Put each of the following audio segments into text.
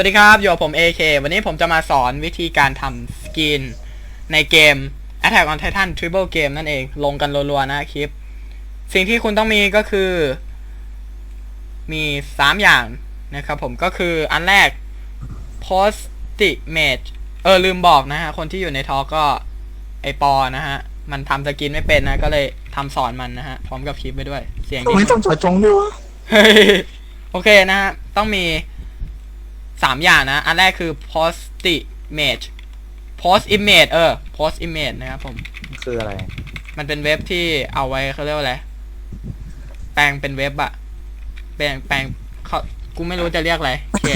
วัสดีครับ อยู่กับผม AK วันนี้ผมจะมาสอนวิธีการทำสกินในเกม Attack on Titan Triple Game นั่นเอง ลงกันรัวๆนะคลิป สิ่งที่คุณต้องมีก็คือ มี 3 อย่างนะครับผมก็คืออันแรก Postimate เออ ลืมบอกนะฮะ คนที่อยู่ในทอก็ ไอปอนะฮะ มันทำสกินไม่เป็นนะ ก็เลยทำสอนมันนะฮะ พร้อมกับคลิปไปด้วย เสียงทำดีไมต้องเจอดจงด้วยวะเฮ้ยโอเคนะฮะ ต้องมี สามอย่างนะ อันแรกคือ post image post image เออ post image นะครับผม คืออะไร มันเป็นเว็บที่เอาไว้เขาเรียกว่าอะไร แปลงเป็นเว็บอะแปลงแปลงเขากูไม่รู้จะเรียกอะไรโอเค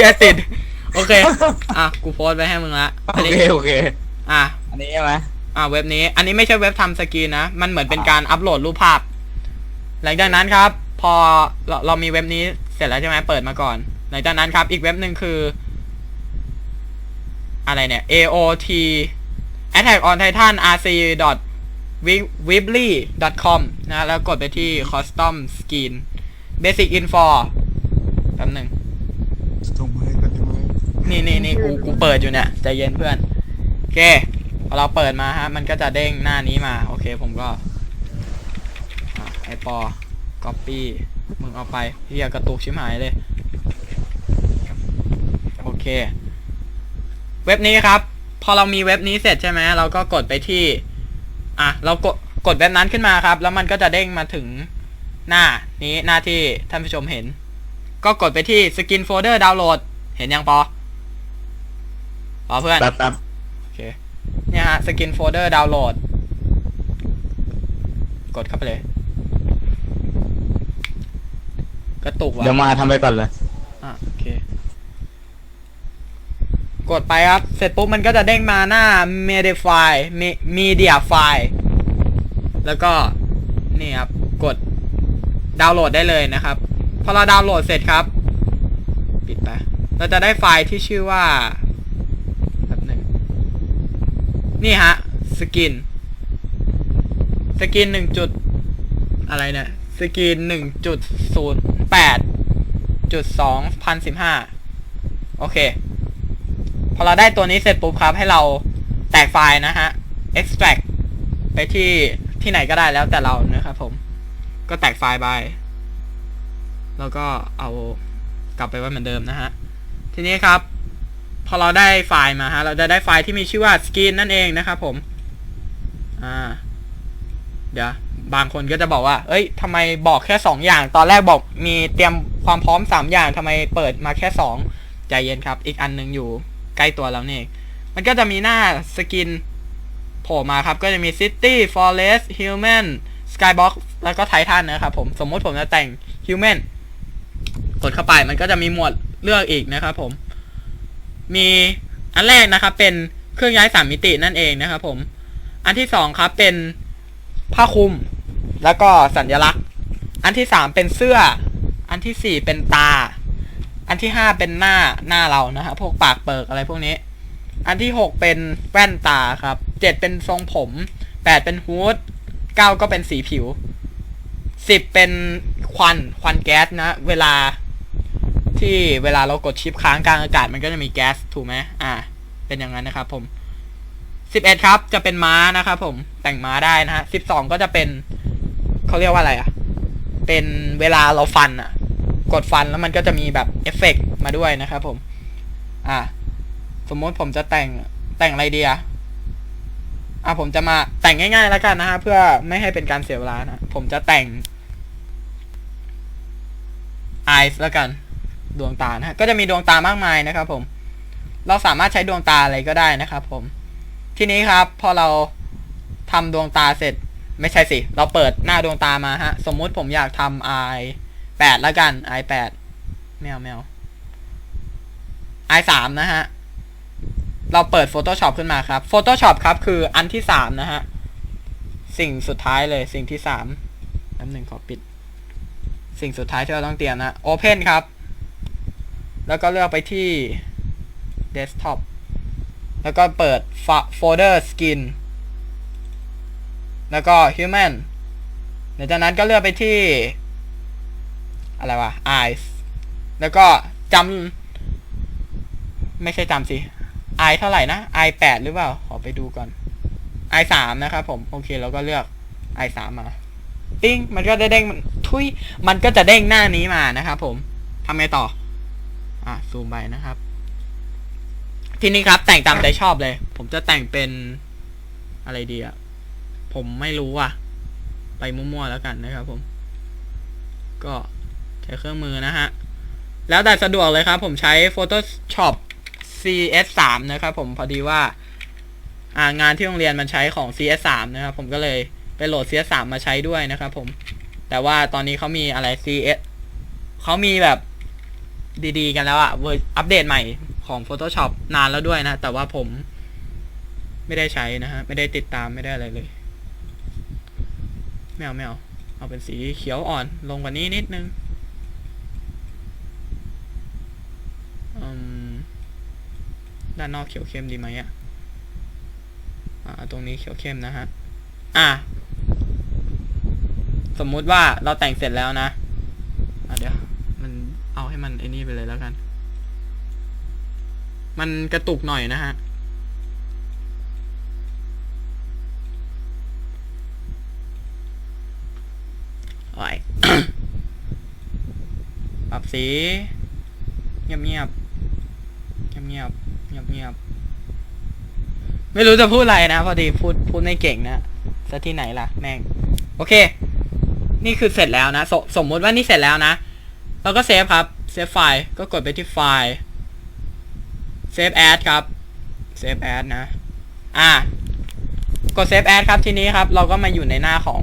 อย่าติด โอเค อะ กูโพสต์ไว้ให้มึงละโออันนี้เค โอเค อะ อันนี้ใช่ไหมอ่าเว็บนี้ อันนี้ไม่ใช่เว็บทำสกรีนนะ มันเหมือนเป็นการอัปโหลดรูปภาพ หลังจากนั้นครับ พอเราเรามีเว็บนี้เสร็จแล้วใช่ไหมเปิดมาก่อนห ลังจากนั้นครับอีกเว็บหนึ่งคือ อะไรเนี่ย AOT Attack on Titan RC weebly com นะแล้วกดไปที่ custom skin basic info แป๊บหนึ่งตรงมือกันใช่ไหมนี่นี่นี่กูกูเปิดอยู่เนี่ยใจเย็นเพื่อน โอเคพอเราเปิดมาฮะ มันก็จะเด้งหน้านี้มา โอเคผมก็อะไอปอ copy มึงเอาไปเฮียกระตุกชิบหายเลยโอ เค เว็บนี้ครับ พอเรามีเว็บนี้เสร็จใช่ไหมเราก็กดไปที่ อะ เรากดกดเว็บนั้นขึ้นมาครับ แล้วมันก็จะเด้งมาถึงหน้านี้หน้าที่ท่านผู้ชมเห็น ก็กดไปที่ skin folder download เห็นยังปอปอเพื่อนแป๊บแป๊บโอเค เนี่ยฮะ skin folder download กดเข้าไปเลย กระตุกว่ะเดี๋ยวมาทำไปก่อนเลย อะโอเค กดไปครับ เสร็จปุ๊บมันก็จะเด้งมาหน้า media file media file แล้วก็นี่ครับ กดดาวน์โหลดได้เลยนะครับ พอเราดาวน์โหลดเสร็จครับ ปิดไป เราจะได้ไฟล์ที่ชื่อว่าแบบหนึ่งนี่ฮะ สกิน สกินหนึ่งจุดอะไรเนี่ย สกินหนึ่งจุดศูนย์แปดจุดสองพันสิบห้าโอเค พอเราได้ตัวนี้เสร็จปุ๊บครับ ให้เราแตกไฟล์นะฮะ extract ไปที่ที่ไหนก็ได้แล้วแต่เรานะครับผม ก็แตกไฟล์ไป แล้วก็เอากลับไปไว้เหมือนเดิมนะฮะ ทีนี้ครับ พอเราได้ไฟล์มาฮะ เราจะได้ไฟล์ที่มีชื่อว่า skin นั่นเองนะครับผม อ่า เดี๋ยวบางคนก็จะบอกว่า เอ้ยทำไมบอกแค่สองอย่าง ตอนแรกบอกมีเตรียมความพร้อมสามอย่างทำไมเปิดมาแค่สองใจเย็นครับ อีกอันหนึ่งอยู่ ใกล้ตัวแล้วนี่เองมันก็จะมีหน้าสกินโผล่มาครับ ก็จะมี City Forest Human Skybox แล้วก็ไททันนะครับผม สมมติผมจะแต่ง Human กดเข้าไปมันก็จะมีหมวดเลือกอีกนะครับผม มีอันแรกนะครับ เป็นเครื่องย้ายสามมิตินั่นเองนะครับผม อันที่สองครับเป็นผ้าคลุม แล้วก็สัญลักษณ์ อันที่สามเป็นเสื้อ อันที่สี่เป็นตา อันที่ห้าเป็นหน้าหน้าเรานะฮะพวกปากเปิกอะไรพวกนี้ อันที่หกเป็นแว่นตาครับเจ็ดเป็นทรงผมแปดเป็นฮูดเก้าก็เป็นสีผิวสิบเป็นควันควันแก๊สนะ เวลาที่เวลาเรากดชิปค้างกลางอากาศมันก็จะมีแก๊สถูกไหมอ่า เป็นอย่างนั้นนะครับผมสิบเอ็ดครับจะเป็นม้านะครับผมแต่งม้าได้นะฮะสิบสองก็จะเป็นเขาเรียกว่าอะไรอะ เป็นเวลาเราฟันอะ กดฟันแล้วมันก็จะมีแบบเอฟเฟกต์มาด้วยนะครับผม อ่า สมมติผมจะแต่งแต่งอะไรดีอะอะผมจะมาแต่งง่ายๆแล้วกันนะฮะเพื่อไม่ให้เป็นการเสียเวลานะผมจะแต่ง eyes แล้วกันดวงตานะฮะก็จะมีดวงตามากมายนะครับ ผม เราสามารถใช้ดวงตาอะไรก็ได้นะครับ ผม ทีนี้ครับ พอเราทำดวงตาเสร็จ ไม่ใช่สิ เราเปิดหน้าดวงตามาฮะ สมมุติผมอยากทำ i แปดแล้วกัน i แปดแมวแมว i สามนะฮะ เราเปิด Photoshop ขึ้นมาครับ Photoshop ครับคืออันที่สามนะฮะ สิ่งสุดท้ายเลยสิ่งที่สามแป๊บหนึ่งขอปิด สิ่งสุดท้ายที่เราต้องเตรียมนะ Open ครับ แล้วก็เลือกไปที่ Desktop แล้วก็เปิดโฟลเดอร์ Skin แล้วก็ Human หลังจากนั้นก็เลือกไปที่ อะไรวะ Eyes แล้วก็จำไม่ใช่จำสิ i เท่าไหร่นะ i แปดหรือเปล่า ขอไปดูก่อน i สามนะครับผม โอเคเราก็เลือก i สามมาปิ้งมันก็ได้เด้งทุยมันก็จะเด้งหน้านี้มานะครับผมทำไงต่อ อะซูมไปนะครับ ทีนี้ครับ แต่งตามใจชอบเลย ผมจะแต่งเป็นอะไรดีอะผมไม่รู้อะไปมั่วๆแล้วกันนะครับผม ก็ ใช้เครื่องมือนะฮะ แล้วแต่สะดวกเลยครับ ผมใช้ Photoshop CS 3 นะครับผมพอดีว่า อ่างานที่โรงเรียนมันใช้ของ CS 3 นะครับ ผมก็เลยไปโหลด CS 3 มาใช้ด้วยนะครับผม แต่ว่าตอนนี้เขามีอะไร CS เขามีแบบดีๆ กันแล้วอะเวอร์อัปเดตใหม่ของ Photoshop นานแล้วด้วยนะ แต่ว่าผมไม่ได้ใช้นะฮะ ไม่ได้ติดตามไม่ได้อะไรเลยไม่เอาไม่เอาเอาเป็นสีเขียวอ่อนลงกว่านี้นิดนึงอืม ด้านนอกเขียวเข้มดีไหมอะอ่า ตรงนี้เขียวเข้มนะฮะ อะ สมมุติว่าเราแต่งเสร็จแล้วนะ อะเดี๋ยว มันเอาให้มันไอ้นี่ไปเลยแล้วกัน มันกระตุกหน่อยนะฮะโอ้ยปรับสี เงียบเงียบเงียบเงียบเงียบไม่รู้จะพูดอะไรนะ พอดีพูดพูดไม่เก่งนะซะที่ไหนล่ะแม่งโอเค นี่คือเสร็จแล้วนะสสมมุติว่านี่เสร็จแล้วนะเราก็เซฟครับเซฟไฟล์ก็กดไปที่ไฟล์เซฟแอดครับเซฟแอดนะ อะกดเซฟแอดครับทีนี้ครับ เราก็มาอยู่ในหน้าของ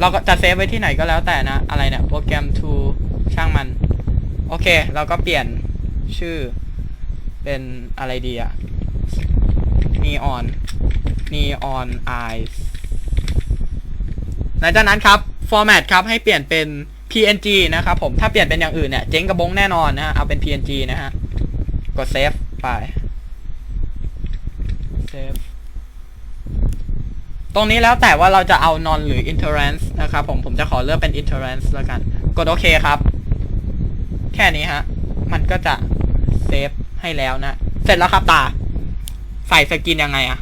เราก็จะเซฟไว้ที่ไหนก็แล้วแต่นะ อะไรเนี่ยโปรแกรม to ช่างมัน โอเค เราก็เปลี่ยนชื่อ เป็นอะไรดีอะ neon neon eyes หลังจากนั้นครับ format ครับให้เปลี่ยนเป็น png นะครับผมถ้าเปลี่ยนเป็นอย่างอื่นเนี่ยเจ๊งกระบงแน่นอนนะฮะเอาเป็น png นะฮะกด save ไป save ตรงนี้แล้วแต่ว่าเราจะเอา non หรือ interference นะครับผมผมจะขอเลือกเป็น interference แล้วกัน กดโอเคครับ แค่นี้ฮะ มันก็จะเซฟ ให้แล้วนะ เสร็จแล้วครับตา ใส่สกินยังไงอะ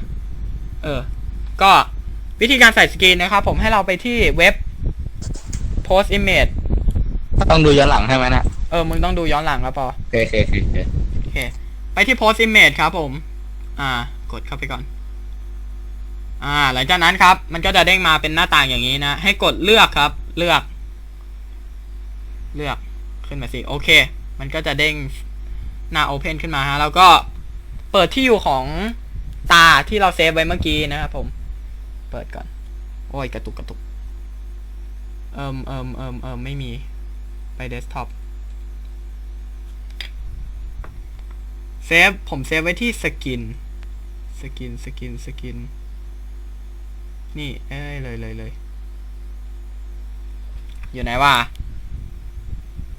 เออ ก็วิธีการใส่สกินนะครับ ผมให้เราไปที่เว็บ post image ต้องดูย้อนหลังใช่ไหมนะเออ มึงต้องดูย้อนหลังแล้วปอโอเคโอเคโอเคโอเคโอเคไปที่ post image ครับผม อ่า กดเข้าไปก่อน อ่า หลังจากนั้นครับ มันก็จะเด้งมาเป็นหน้าต่างอย่างนี้นะ ให้กดเลือกครับ เลือก เลือก ขึ้นมาสิ โอเค มันก็จะเด้ง หน้า open ขึ้นมาฮะแล้วก็เปิดที่อยู่ของตาที่เราเซฟไว้เมื่อกี้นะครับผม เปิดก่อน โอ้ยกระตุกกระตุก เอิมเอิมเอิมเอิมไม่มี ไปเดสก์ท็อปเซฟผมเซฟไว้ที่สกิน สกิน สกิน สกิน นี่ เอ้ย เลยเลยเลย อยู่ไหนวะ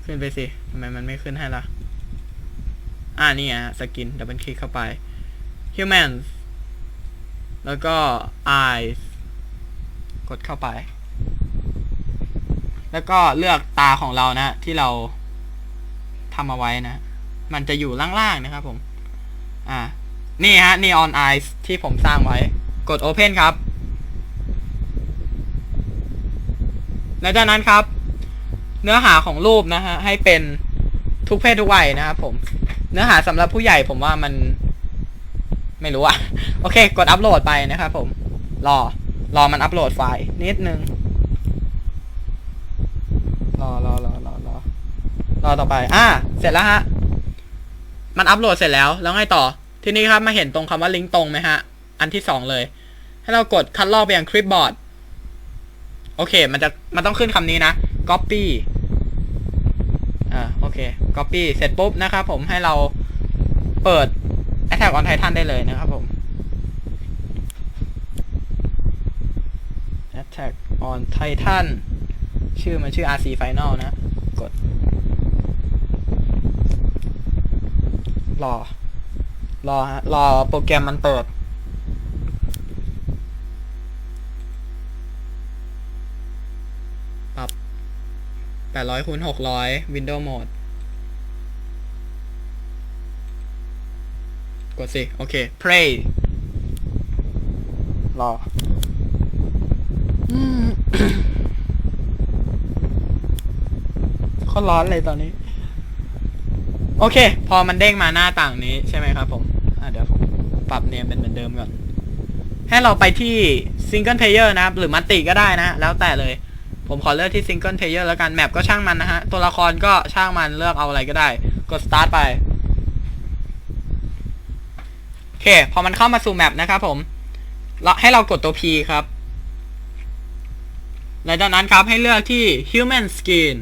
ขึ้นไปสิ ทำไมมันไม่ขึ้นให้ล่ะ อ่านี่อะสกินดับเบิลคลิกเข้าไป humans แล้วก็ eyes กดเข้าไป แล้วก็เลือกตาของเรานะ ที่เราทำเอาไว้นะ มันจะอยู่ล่างๆนะครับผม อ่า นี่ฮะ neon eyes ที่ผมสร้างไว้ กด open ครับ แล้วจากนั้นครับ เนื้อหาของรูปนะฮะ ให้เป็นทุกเพศทุกวัยนะครับผม เนื้อหาสำหรับผู้ใหญ่ผมว่ามัน ไม่รู้อะโอเค กดอัปโหลดไปนะครับผม รอ รอมันอัปโหลดไฟล์นิดนึง รอรอรอรอรอรอต่อไป อ่า เสร็จแล้วฮะ มันอัปโหลดเสร็จแล้ว แล้วไงต่อ ทีนี้ครับมาเห็นตรงคำว่าลิงก์ตรงไหมฮะ อันที่สองเลย ให้เรากดคัดลอกไปยังคลิปบอร์ด โอเค มันจะ มันต้องขึ้นคำนี้นะ copy อ่าโอเค copy เสร็จปุ๊บนะครับผมให้เราเปิด Attack on Titan ได้เลยนะครับผม Attack on Titan ชื่อมันชื่อ RC Final นะ กด รอ รอฮะรอโปรแกรมมันเปิด 800คูณ600 Windows Mode กดสิ โอเค pray รออืมเขาร้อนเลยตอนนี้ โอเค พอมันเด้งมาหน้าต่างนี้ใช่ไหมครับผม อะเดี๋ยวผมปรับเนมเป็นเหมือนเดิมก่อน ให้เราไปที่ single player นะครับ หรือมัลติก็ได้นะ แล้วแต่เลย ผมขอเลือกที่ single player แล้วกัน แมปก็ช่างมันนะฮะ ตัวละครก็ช่างมันเลือกเอาอะไรก็ได้ กด start ไป โอเค พอมันเข้ามาสู่แมปนะครับผมให้เรากดตัว P ครับ หลังจากนั้นครับให้เลือกที่ human skin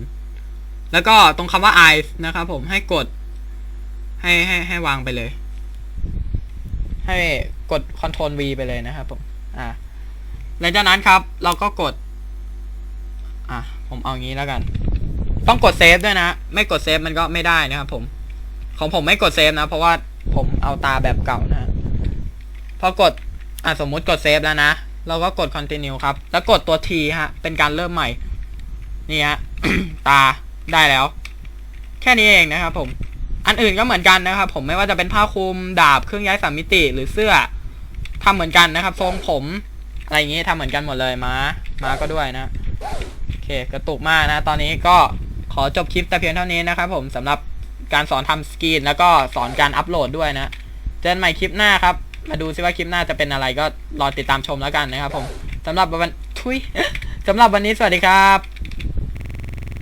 แล้วก็ตรงคำว่า eyes นะครับผมให้กด ให้ให้ให้วางไปเลย ให้กด Ctrl V ไปเลยนะครับผม อ่า หลังจากนั้นครับ เราก็กด ผมเอางี้แล้วกัน ต้องกดเซฟด้วยนะ ไม่กดเซฟมันก็ไม่ได้นะครับผม ของผมไม่กดเซฟนะ เพราะว่าผมเอาตาแบบเก่านะพอกดอะสมมุติกดเซฟแล้วนะ เราก็กด continue ครับ แล้วกดตัว T ฮะ เป็นการเริ่มใหม่ นี่ฮะ ตาได้แล้ว แค่นี้เองนะครับผม อันอื่นก็เหมือนกันนะครับผม ไม่ว่าจะเป็นผ้าคลุม ดาบ เครื่องย้ายสามมิติ หรือเสื้อทำเหมือนกันนะครับ ทรงผม อะไรอย่างงี้ทำเหมือนกันหมดเลย มา มาก็ด้วยนะ เคกระตุกมากนะ ตอนนี้ก็ขอจบคลิปแต่เพียงเท่านี้นะครับผมสำหรับการสอนทำสกรีน แล้วก็สอนการอัปโหลดด้วยนะ เจอกันใหม่คลิปหน้าครับ มาดูซิว่าคลิปหน้าจะเป็นอะไรก็รอติดตามชมแล้วกันนะครับผมสำหรับวันทุยสำหรับวันนี้สวัสดีครับ